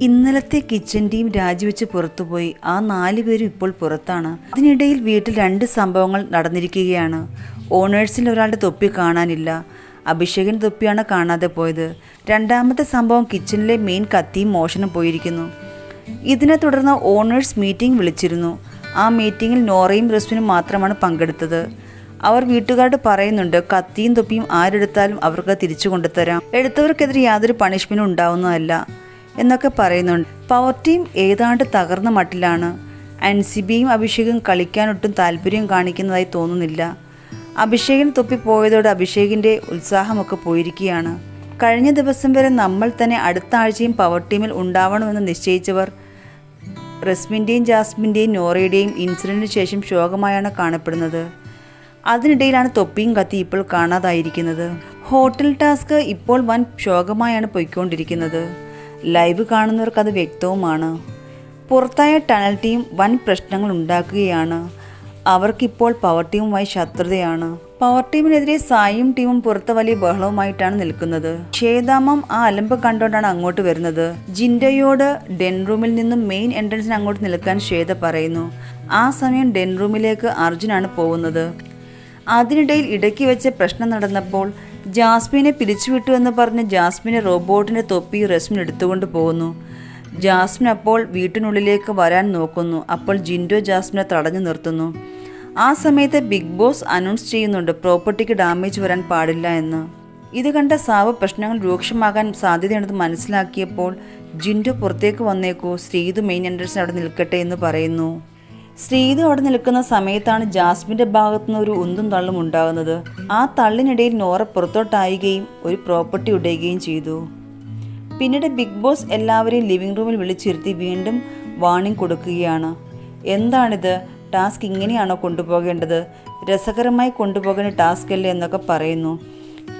ഇന്നലത്തെ kitchen team രാജിവെച്ച് പുറത്തുപോയി. ആ നാല് പേരും ഇപ്പോൾ പുറത്താണ്. അതിനിടയിൽ വീട്ടിൽ രണ്ട് സംഭവങ്ങൾ നടന്നിരിക്കുകയാണ്. ഓണേഴ്സിൽ ഒരാളുടെ തൊപ്പി കാണാനില്ല. അഭിഷേകൻ തൊപ്പിയാണ് കാണാതെ പോയത്. രണ്ടാമത്തെ സംഭവം കിച്ചണിലെ മെയിൻ കത്തിയും മോഷണം പോയിരിക്കുന്നു. ഇതിനെ തുടർന്ന് ഓണേഴ്സ് മീറ്റിംഗ് വിളിച്ചിരുന്നു. ആ മീറ്റിങ്ങിൽ നോറയും റസ്മിനും മാത്രമാണ് പങ്കെടുത്തത്. അവർ വീട്ടുകാരോട് പറയുന്നുണ്ട് കത്തിയും തൊപ്പിയും ആരെടുത്താലും അവർക്ക് തിരിച്ചു കൊണ്ടുതരാം എടുത്തവർക്കെതിരെ യാതൊരു പണിഷ്മെന്റും ഉണ്ടാവുന്നതല്ല. എന്നൊക്കെ പറയുന്നുണ്ട്. പവർ ടീം ഏതാണ്ട് തകർന്ന മട്ടിലാണ്. അൻസിബിയും അഭിഷേകും കളിക്കാനൊട്ടും താല്പര്യം കാണിക്കുന്നതായി തോന്നുന്നില്ല. അഭിഷേകൻ തൊപ്പി പോയതോടെ അഭിഷേകിന്റെ ഉത്സാഹമൊക്കെ പോയിരിക്കുകയാണ്. കഴിഞ്ഞ ദിവസം വരെ നമ്മൾ തന്നെ അടുത്ത ആഴ്ചയും പവർ ടീമിൽ ഉണ്ടാവണമെന്ന് നിശ്ചയിച്ചവർ റസ്മിന്റെയും ജാസ്മിന്റെയും നോറയുടെയും ഇൻസിഡന്റിന് ശേഷം ശോകമായാണ് കാണപ്പെടുന്നത്. അതിനിടയിലാണ് തൊപ്പിയും കത്തി ഇപ്പോൾ കാണാതായിരിക്കുന്നത്. ഹോട്ടൽ ടാസ്ക് ഇപ്പോൾ വൻ ശോകമായാണ് പോയിക്കൊണ്ടിരിക്കുന്നത്. ലൈവ് കാണുന്നവർക്ക് അത് വ്യക്തവുമാണ്. പുറത്തായ ടണൽ ടീം വൻ പ്രശ്നങ്ങൾ ഉണ്ടാക്കുകയാണ്. അവർക്കിപ്പോൾ പവർ ടീമുമായി ശത്രുതയാണ്. പവർ ടീമിനെതിരെ സായും ടീമും പുറത്ത് വലിയ ബഹളവുമായിട്ടാണ് നിൽക്കുന്നത്. ക്ഷേതാമം ആ അലമ്പ് കണ്ടുകൊണ്ടാണ് അങ്ങോട്ട് വരുന്നത്. ജിൻഡയോട് ഡെൻ റൂമിൽ നിന്നും മെയിൻ എൻട്രൻസിന് അങ്ങോട്ട് നിൽക്കാൻ ശ്വേത പറയുന്നു. ആ സമയം ഡെൻ റൂമിലേക്ക് അർജുനാണ് പോകുന്നത്. അതിനിടയിൽ ഇടയ്ക്ക് വെച്ച് പ്രശ്നം നടന്നപ്പോൾ ജാസ്മിനെ പിരിച്ചുവിട്ടു എന്ന് പറഞ്ഞ് ജാസ്മിനെ റോബോട്ടിന്റെ തൊപ്പി റസ്മിൻ എടുത്തുകൊണ്ട് പോകുന്നു. ജാസ്മിൻ അപ്പോൾ വീട്ടിനുള്ളിലേക്ക് വരാൻ നോക്കുന്നു. അപ്പോൾ ജിൻഡോ ജാസ്മിനെ തടഞ്ഞു നിർത്തുന്നു. ആ സമയത്ത് ബിഗ് ബോസ് അനൗൺസ് ചെയ്യുന്നുണ്ട് പ്രോപ്പർട്ടിക്ക് ഡാമേജ് വരാൻ പാടില്ല എന്ന്. ഇത് കണ്ട സാവ് പ്രശ്നങ്ങൾ രൂക്ഷമാകാൻ സാധ്യതയുണ്ടെന്ന് മനസ്സിലാക്കിയപ്പോൾ ജിൻഡോ പുറത്തേക്ക് വന്നേക്കൂ. ശ്രീതു മെയിൻ എൻട്രൻസിന് അവിടെ നിൽക്കട്ടെ എന്ന് പറയുന്നു. ശ്രീതു അവിടെ നിൽക്കുന്ന സമയത്താണ് ജാസ്മിന്റെ ഭാഗത്തുനിന്ന് ഒരു ഉന്തും തള്ളും ഉണ്ടാകുന്നത്. ആ തള്ളിനിടയിൽ നോറ പുറത്തോട്ടായുകയും ഒരു പ്രോപ്പർട്ടി ഉടയുകയും ചെയ്തു. പിന്നീട് ബിഗ് ബോസ് എല്ലാവരെയും ലിവിംഗ് റൂമിൽ വിളിച്ചിരുത്തി വീണ്ടും വാണിംഗ് കൊടുക്കുകയാണ്. എന്താണിത്? ടാസ്ക് ഇങ്ങനെയാണോ കൊണ്ടുപോകേണ്ടത്? രസകരമായി കൊണ്ടുപോകേണ്ട ടാസ്ക് അല്ലേ എന്നൊക്കെ പറയുന്നു.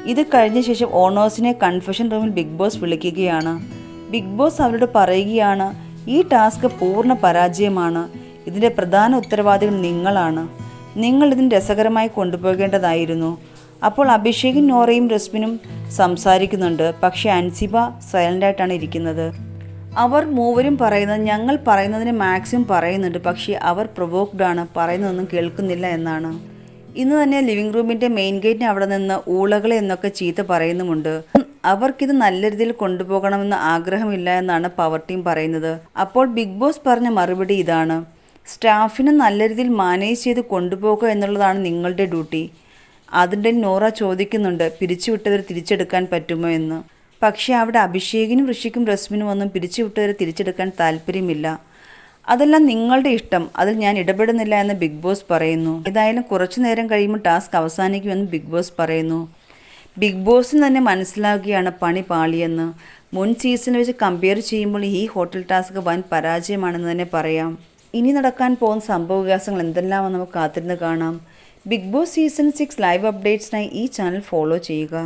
ഇത് കഴിഞ്ഞ ശേഷം ഓണേഴ്സിനെ കൺഫെഷൻ റൂമിൽ ബിഗ് ബോസ് വിളിക്കുകയാണ്. ബിഗ് ബോസ് അവരോട് പറയുകയാണ് ഈ ടാസ്ക് പൂർണ പരാജയമാണ്. ഇതിന്റെ പ്രധാന ഉത്തരവാദികൾ നിങ്ങളാണ്. നിങ്ങൾ ഇതിന് രസകരമായി കൊണ്ടുപോകേണ്ടതായിരുന്നു. അപ്പോൾ അഭിഷേകും നോറയും രസ്മിനും സംസാരിക്കുന്നുണ്ട്. പക്ഷേ അൻസിബ സൈലന്റായിട്ടാണ് ഇരിക്കുന്നത്. അവർ മൂവരും പറയുന്നത് ഞങ്ങൾ പറയുന്നതിന് മാക്സിമം പറയുന്നുണ്ട്. പക്ഷേ അവർ പ്രൊവോക്ഡ് ആണ് പറയുന്നതൊന്നും കേൾക്കുന്നില്ല എന്നാണ്. ഇന്ന് തന്നെ ലിവിംഗ് റൂമിന്റെ മെയിൻ ഗേറ്റിന് അവിടെ നിന്ന് ഊളകളെ എന്നൊക്കെ ചീത്ത പറയുന്നുമുണ്ട്. അവർക്കിത് നല്ല രീതിയിൽ കൊണ്ടുപോകണമെന്ന് ആഗ്രഹമില്ല എന്നാണ് പവർ ടീം പറയുന്നത്. അപ്പോൾ ബിഗ് ബോസ് പറഞ്ഞ മറുപടി ഇതാണ്. സ്റ്റാഫിനെ നല്ല രീതിയിൽ മാനേജ് ചെയ്ത് കൊണ്ടുപോകുക എന്നുള്ളതാണ് നിങ്ങളുടെ ഡ്യൂട്ടി. അതിന്റെ നോറ ചോദിക്കുന്നുണ്ട് പിരിച്ചുവിട്ടവർ തിരിച്ചെടുക്കാൻ പറ്റുമോ എന്ന്? പക്ഷേ അവിടെ അഭിഷേകിനും ഋഷിക്കും റസ്മിനും ഒന്നും പിരിച്ചുവിട്ടവരെ തിരിച്ചെടുക്കാൻ താല്പര്യമില്ല. അതെല്ലാം നിങ്ങളുടെ ഇഷ്ടം അതിൽ ഞാൻ ഇടപെടുന്നില്ല എന്ന് ബിഗ് ബോസ് പറയുന്നു. ഏതായാലും കുറച്ചു നേരം കഴിയുമ്പോൾ ടാസ്ക് അവസാനിക്കുമെന്ന് ബിഗ് ബോസ് പറയുന്നു. ബിഗ് ബോസിന് തന്നെ മനസ്സിലാക്കുകയാണ് പണി പാളിയെന്ന്. മുൻ സീസണിൽ വെച്ച് കമ്പയർ ചെയ്യുമ്പോൾ ഈ ഹോട്ടൽ ടാസ്ക് വൻ പരാജയമാണെന്ന് തന്നെ പറയാം. ഇനി നടക്കാൻ പോകുന്ന സംഭവവികാസങ്ങൾ എന്തെല്ലാമെന്ന് നമുക്ക് കാത്തിരുന്ന് കാണാം. Bigg Boss season six live അപ്ഡേറ്റ്സിനായി ഈ ചാനൽ ഫോളോ ചെയ്യുക.